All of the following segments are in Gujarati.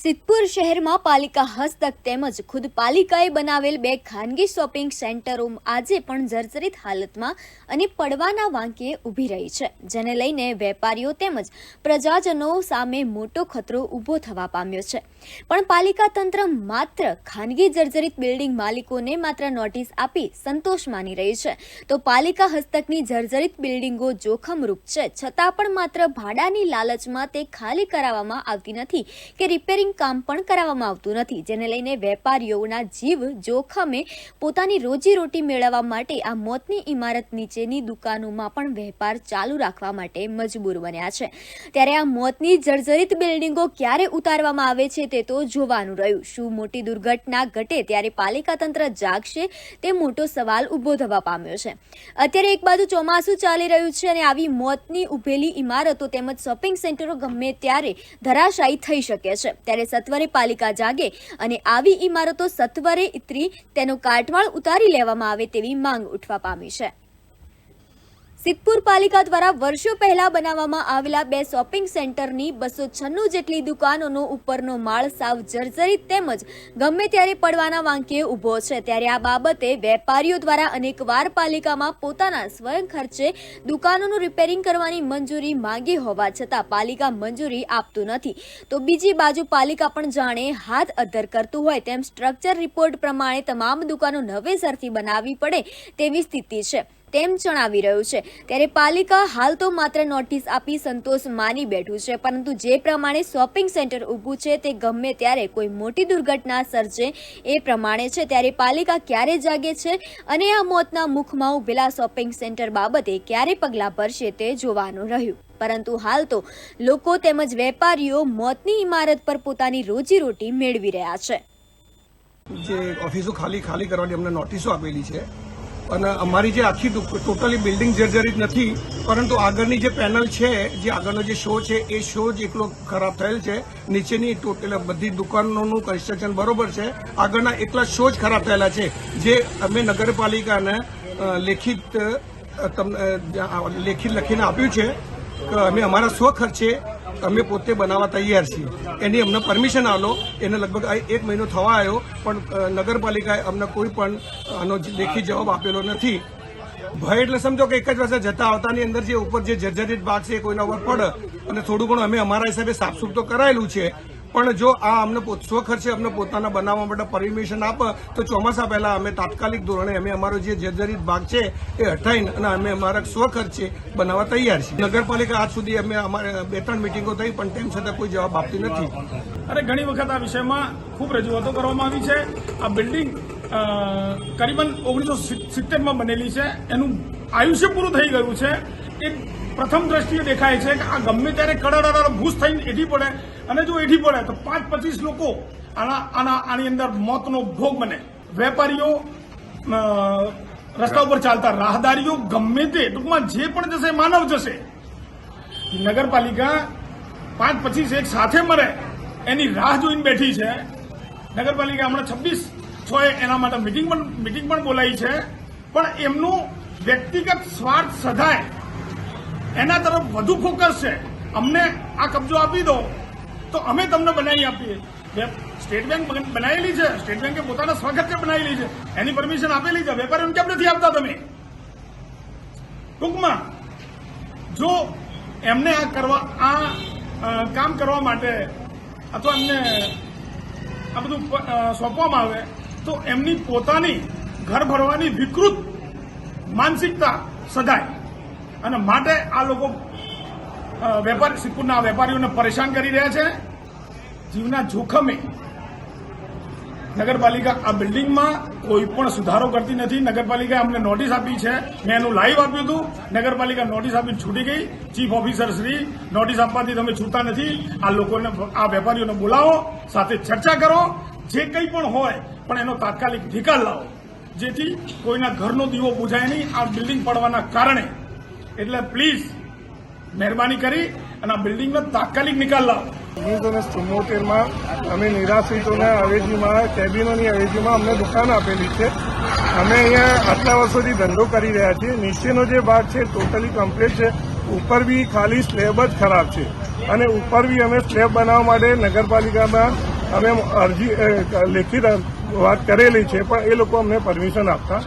સિદ્ધપુર શહેરમાં પાલિકા હસ્તક તેમજ ખુદ પાલિકાએ બનાવેલ બે ખાનગી શોપિંગ સેન્ટરો આજે પણ જર્જરિત હાલતમાં અને પડવાના વાંકીએ ઊભી રહી છે, જેને લઈને વેપારીઓ તેમજ પ્રજાજનો સામે મોટો ખતરો ઊભો થવા પામ્યો છે. પણ પાલિકા તંત્ર માત્ર ખાનગી જર્જરિત બિલ્ડિંગ માલિકોને માત્ર નોટિસ આપી સંતોષ માની રહી છે. તો પાલિકા હસ્તકની જર્જરિત બિલ્ડિંગો જોખમરૂપ છે, છતાં પણ માત્ર ભાડાની લાલચમાં તે ખાલી કરાવવામાં આવતી નથી કે રિપેરિંગ કામ પણ કરાવવામાં આવતું નથી, જેને લઈને વેપારીઓના જીવ જોખમે પોતાની રોજીરોટી મેળવવા માટે આ મોતની ઇમારત નીચેની દુકાનોમાં પણ વેપાર ચાલુ રાખવા માટે મજબૂર બન્યા છે. ત્યારે આ મોતની જર્જરિત બિલ્ડિંગો ક્યારે ઉતારવામાં આવે છે તે તો જોવાનું રહ્યું. શું મોટી દુર્ઘટના ઘટે ત્યારે પાલિકા તંત્ર જાગશે તે મોટો સવાલ ઊભો થવા પામ્યો છે. અત્યારે એક બાજુ ચોમાસું ચાલી રહ્યું છે અને આવી મોતની ઉભેલી ઇમારતો તેમજ શોપિંગ સેન્ટરો ગમે ત્યારે ધરાશાયી થઈ શકે છે. ત્યારે સત્વરે પાલિકા જાગે અને આવી ઇમારતો સત્વરે ઇત્રી તેનો કાટમાળ ઉતારી લેવામાં આવે તેવી માંગ ઉઠવા પામી છે. સિદ્ધપુર પાલિકા દ્વારા વર્ષો પહેલા બનાવવામાં આવેલા બે શોપિંગ સેન્ટરની બસો છન્નું જેટલી દુકાનોનો ઉપરનો માળ સાવ જર્જરિત તેમજ ગમે ત્યારે પડવાના વાંકે ઊભો છે, ત્યારે આ બાબતે વેપારીઓ દ્વારા અનેકવાર પાલિકામાં પોતાના સ્વયં ખર્ચે દુકાનોનું રિપેરિંગ કરવાની મંજૂરી માંગી હોવા છતાં પાલિકા મંજૂરી આપતું નથી. તો બીજી બાજુ પાલિકા પણ જાણે હાથ અધર કરતું હોય તેમ સ્ટ્રક્ચર રિપોર્ટ પ્રમાણે તમામ દુકાનો નવેસરથી બનાવવી પડે તેવી સ્થિતિ છે. તેમ જણાવી રહ્યું છે. ત્યારે પાલિકા હાલ તો માત્ર નોટિસ આપી સંતોષ માની બેઠું છે, પરંતુ જે પ્રમાણે શોપિંગ સેન્ટર ઊભું છે તે ગમે ત્યારે કોઈ મોટી દુર્ઘટના સર્જે એ પ્રમાણે છે. ત્યારે પાલિકા ક્યારે જાગે છે અને આ મોતના મુખમાં ઉભેલા શોપિંગ સેન્ટર બાબતે ક્યારે પગલાં ભરશે તે જોવાનું રહ્યું. પરંતુ હાલ તો લોકો તેમજ વેપારીઓ મોતની ઇમારત પર પોતાની રોજીરોટી મેળવી રહ્યા છે. જે ઓફિસો ખાલી ખાલી કરવાની અમને નોટિસો આપેલી છે અને અમારી જે આખી ટોટલી બિલ્ડિંગ જર્જરિત નથી, પરંતુ આગળની જે પેનલ છે, જે આગળનો જે શો છે, એ શો જ એકલો ખરાબ થયેલ છે. નીચેની ટોટલ બધી દુકાનોનું કન્સ્ટ્રક્શન બરોબર છે. આગળના એકલા શો જ ખરાબ થયેલા છે. જે અમે નગરપાલિકાને લેખિત તમને લેખિત લખીને આપ્યું છે કે અમે અમારા સ્વ ખર્ચે અમે પોતે બનાવવા તૈયાર છીએ. એની અમને પરમિશન આલો. એને લગભગ એક મહિનો થવા આવ્યો પણ નગરપાલિકાએ અમને કોઈ પણ, આનો લેખિત જવાબ આપેલો નથી. ભય એટલે સમજો કે એક જ વર્ષે જતા આવતાની અંદર જે ઉપર જે જર્જરિત ભાગ છે એ કોઈના ઉપર પડે. અને થોડું ઘણું અમે અમારા હિસાબે સાફસૂફ તો કરાયેલું છે પણ જો આ અમને સ્વખર્ચે અમને પોતાના બનાવવા માટે પરમિશન આપે, તો ચોમાસા પહેલા અમે તાત્કાલિક ધોરણે અમે અમારો જે જર્જરિત ભાગ છે, એ હટાઈને અને અમે અમારા સ્વ ખર્ચે બનાવવા તૈયાર છીએ. નગરપાલિકા આજ સુધી અમે અમારે બે ત્રણ મિટિંગો થઈ, પણ તેમ છતાં કોઈ જવાબ આપતી નથી. અરે, ઘણી વખત આ વિષયમાં ખૂબ રજૂઆતો કરવામાં આવી છે. આ બિલ્ડિંગ કરીબન ઓગણીસો સિત્તેરમાં બનેલી છે. એનું આયુષ્ય પૂરું થઈ ગયું છે. એ પ્રથમ દ્રષ્ટિએ દેખાય છે કે આ ગમે ત્યારે કડડાડા ભૂસ થઈને એઠી પડે. અને જો એઠી પડે તો પાંચ પચીસ લોકો આના આના, આની અંદર મોતનો ભોગ બને. વેપારીઓ રસ્તા ઉપર ચાલતા રાહદારીઓ ગમે તે ટૂંકમાં જે પણ જશે, માનવ જશે. નગરપાલિકા પાંચ પચીસ એક સાથે મરે, એની રાહ જોઈને બેઠી છે. નગરપાલિકા હમણાં છવ્વીસ છ એ એના માટે મિટિંગ પણ મિટિંગ પણ બોલાવી છે. પણ એમનું વ્યક્તિગત સ્વાર્થ સધાય. એના તરફ વધુ ફોકસ છે. અમને આ કબજો આપી દો. તો અમે તમને બનાવી આપીએ. સ્ટેટ બેંક બનાવેલી છે. સ્ટેટ બેંકે પોતાના સ્વાગત બનાવેલી છે. એની પરમિશન આપેલી છે. વેપારીઓને કેમ નથી આપતા તમે? ટૂંકમાં, જો એમને આ કરવા, આ કામ કરવા માટે અથવા એમને આ બધું સોંપવામાં આવે, તો એમની પોતાની ઘર ભરવાની વિકૃત માનસિકતા સદાય અને માટે આ લોકો વેપાર સિદ્ધપુરના વેપારીઓને પરેશાન કરી રહ્યા છે. જીવના જોખમે નગરપાલિકા આ બિલ્ડિંગમાં કોઈ પણ સુધારો કરતી નથી. નગરપાલિકાએ અમને નોટિસ આપી છે. મેં એનું લાઈવ આપ્યું હતું. નગરપાલિકા નોટિસ આપી છૂટી ગઈ. ચીફ ઓફિસર શ્રી, નોટિસ આપવાથી તમે છૂટતા નથી. આ લોકોને, આ વેપારીઓને બોલાવો, સાથે ચર્ચા કરો. જે કંઈ પણ હોય, પણ એનો તાત્કાલિક નિકાલ લાવો. જેથી કોઈના ઘરનો દીવો બુઝાય નહીં. આ બિલ્ડિંગ પડવાના કારણે એટલે પ્લીઝ મહેરબાની કરી અને આ બિલ્ડિંગનો તાત્કાલિક નિકાલ લાવો. ઓગણીસો ચુમ્મોતેરમાં અમે નિરાશ્રિતોના અવેજીમાં, કેબિનોની અવેજીમાં અમને દુકાન આપેલી છે. અમે અહીંયા આટલા વર્ષોથી ધંધો કરી રહ્યા છીએ. નીચેનો જે ભાગ છે ટોટલી કમ્પ્લીટ છે. ઉપર બી ખાલી સ્લેબ જ ખરાબ છે. અને ઉપર બી અમે સ્લેબ બનાવવા માટે નગરપાલિકામાં અમે અરજી લેખિત વાત કરેલી છે, પણ એ લોકો અમને પરમિશન આપતા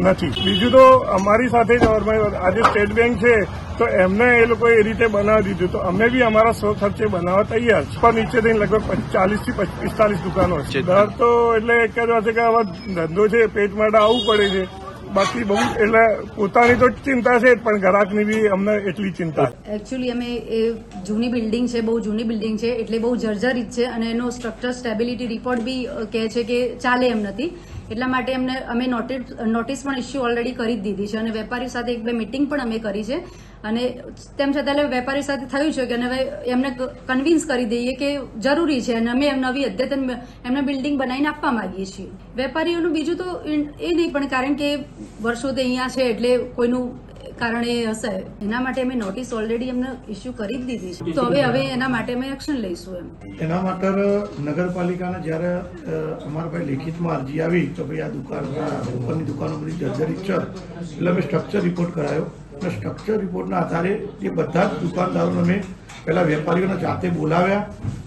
નથી. બીજું તો અમારી સાથે જ આજે સ્ટેટ બેંક છે તો એમને એ લોકોએ એ રીતે બનાવી દીધું. તો અમે બી અમારા સ્વખર્ચે બનાવવા તૈયાર છે. પણ નીચે થઈને લગભગ ચાલીસથી પિસ્તાલીસ દુકાનો છે. દર તો એટલે એક જ વાત છે કે આવા ધંધો છે પેટ માટે આવવું પડે છે. બાકી બહુ એટલે પોતાની તો ચિંતા છે પણ ગ્રાહકની બી અમને એટલી ચિંતા એકચ્યુઅલી અમે એ જૂની બિલ્ડિંગ છે, બહુ જૂની બિલ્ડિંગ છે, એટલે બહુ જર્જરિત છે, અને એનો સ્ટ્રક્ચર સ્ટેબિલિટી રિપોર્ટ બી કહે છે કે ચાલે એમ નથી. એટલા માટે એમને, અમે નોટિસ નોટિસ પણ ઇસ્યુ ઓલરેડી કરી જ દીધી છે, અને વેપારી સાથે એક બે મિટિંગ પણ અમે કરી છે. અને તેમ છતાં એટલે વેપારી સાથે થયું છે કે હવે એમને કન્વિન્સ કરી દઈએ કે જરૂરી છે અને અમે નવી અદ્યતન એમને બિલ્ડિંગ બનાવીને આપવા માંગીએ છીએ. વેપારીઓનું બીજું તો એ નહીં પણ કારણ કે વર્ષોથી અહીંયા છે એટલે કોઈનું કારણ હશે. એના માટે અમે નોટિસ ઓલરેડી એમને ઇસ્યુ કરી જ દીધી છે. તો હવે હવે એના માટે અમે એક્શન લઈશું એમ. એના માટે નગરપાલિકાને જ્યારે અમારા ભાઈ લેખિતમાં અરજી આવી, તો ભાઈ આ દુકાન ઉપરની દુકાનો બધી જર્જરિત છે. એટલે અમે સ્ટ્રક્ચર રિપોર્ટ કરાયો. અને સ્ટ્રક્ચર રિપોર્ટના આધારે એ બધા જ દુકાનદારોને અમે પહેલાં વેપારીઓને જાતે બોલાવ્યા.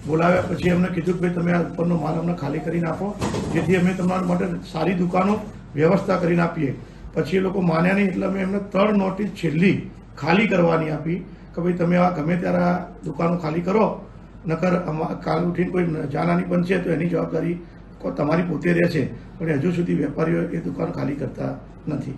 બોલાવ્યા પછી એમને કીધું કે ભાઈ તમે આ ઉપરનો માલ અમને ખાલી કરીને આપો. જેથી અમે તમારા માટે સારી દુકાનો વ્યવસ્થા કરીને આપીએ. પછી એ લોકો માન્યા નહીં એટલે અમે એમને ત્રણ નોટિસ છેલ્લી ખાલી કરવાની આપી કે ભાઈ તમે આ ગમે ત્યારે આ દુકાનો ખાલી કરો. નકર કાલ ઉઠીને કોઈ જાનહાની બનશે તો એની જવાબદારી તમારી પોતે રહે છે. પણ હજુ સુધી વેપારીઓ એ દુકાન ખાલી કરતા નથી.